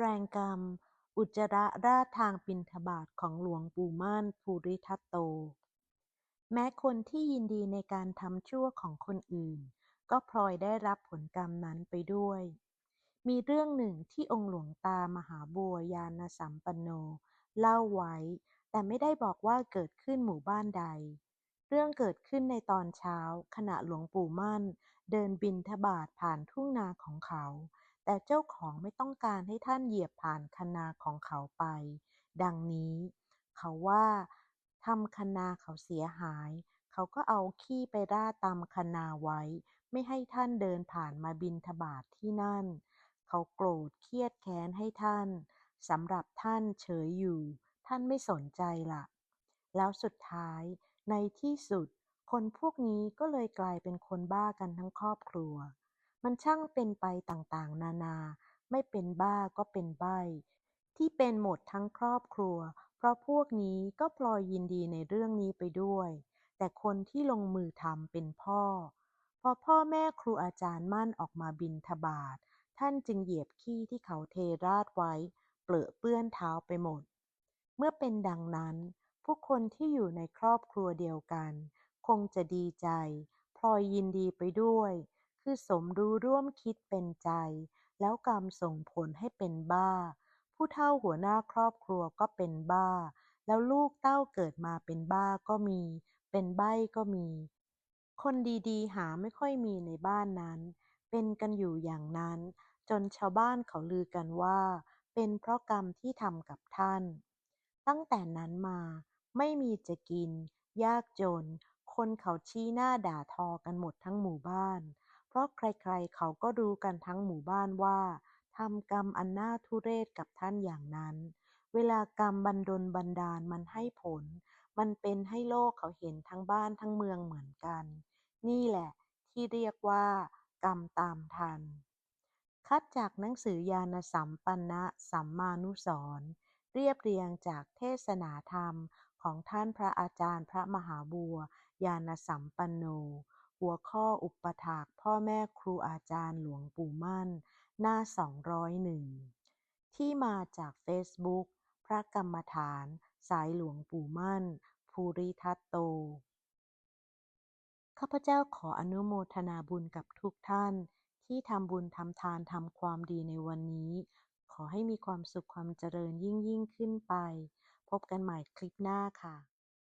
แรงกรรม อุจจาระราดทางบิณฑบาตของหลวงปู่มั่นภูริทัตโต แม้คนที่ยินดีในการทำชั่วของคนอื่น ก็พลอยได้รับผลกรรมนั้นไปด้วย มีเรื่องหนึ่งที่องค์หลวงตามหาบัวยานสัมปันโน เล่าไว้ แต่ไม่ได้บอกว่าเกิดขึ้นหมู่บ้านใด เรื่องเกิดขึ้นในตอนเช้าขณะหลวงปู่มั่น เดินบิณฑบาตผ่านทุ่งนาของเขา แต่เจ้าของไม่ต้องการให้ท่านเหยียบผ่านคันาของเขาไป ดังนี้ เขาว่าทำคันาเขาเสียหาย เขาก็เอาขี้ไปราดตามคันาไว้ ไม่ให้ท่านเดินผ่านมาบิณฑบาตที่นั่น เขาโกรธเครียดแค้นให้ท่านสำหรับท่านเฉยอยู่ ท่านไม่สนใจล่ะ แล้วสุดท้ายในที่สุด คนพวกนี้ก็เลยกลายเป็นคนบ้ากันทั้งครอบครัว มันช่างเป็นไปต่าง ๆ นานา ไม่เป็นบ้าก็เป็นใบ้ ที่เป็นหมดทั้งครอบครัว เพราะพวกนี้ก็พลอยยินดีในเรื่องนี้ไปด้วย แต่คนที่ลงมือทำเป็นพ่อ พอพ่อแม่ครูอาจารย์มั่นออกมาบิณฑบาตท่านจึงเหยียบขี้ที่เขาเทราดไว้ เปรอเปื้อนเท้าไปหมด เมื่อเป็นดังนั้น ผู้คนที่อยู่ในครอบครัวเดียวกัน คงจะดีใจพลอยยินดีไปด้วย คือสมรู้ร่วมคิดเป็นใจ แล้วกรรมส่งผลให้เป็นบ้า ผู้เฒ่าหัวหน้าครอบครัวก็เป็นบ้า แล้วลูกเต้าเกิดมาเป็นบ้าก็มี เป็นใบ้ก็มี คนดีๆ หาไม่ค่อยมีในบ้านนั้น เป็นกันอยู่อย่างนั้น จนชาวบ้านเขาลือกันว่า เป็นเพราะกรรมที่ทำกับท่าน ตั้งแต่นั้นมา ไม่มีจะกิน ยากจน คนเขาชี้หน้าด่าทอกันหมดทั้งหมู่บ้าน เพราะใครๆเขาก็รู้กันทั้งหมู่บ้านว่าทำกรรมอันน่าทุเรศกับท่านอย่างนั้น เวลากรรมบันดลบันดาลมันให้ผล มันเป็นให้โลกเขาเห็นทั้งบ้านทั้งเมืองเหมือนกัน นี่แหละที่เรียกว่า กรรมตามทัน คัดจากหนังสือญาณสัมปันนะสัมมานุสร์เรียบเรียงจากเทศนาธรรมของท่านพระอาจารย์พระมหาบัวญาณสัมปันโน หัวข้ออุปถากพ่อแม่ครูอาจารย์หลวงปู่มั่น หน้า 201 ที่มาจากเฟซบุ๊กพระกรรมฐาน สายหลวงปู่มั่น ภูริทัตโต ข้าพเจ้าขออนุโมทนาบุญกับทุกท่าน ที่ทำบุญทำทานทำความดีในวันนี้ ขอให้มีความสุขความเจริญยิ่งยิ่งขึ้นไป พบกันใหม่คลิปหน้าค่ะ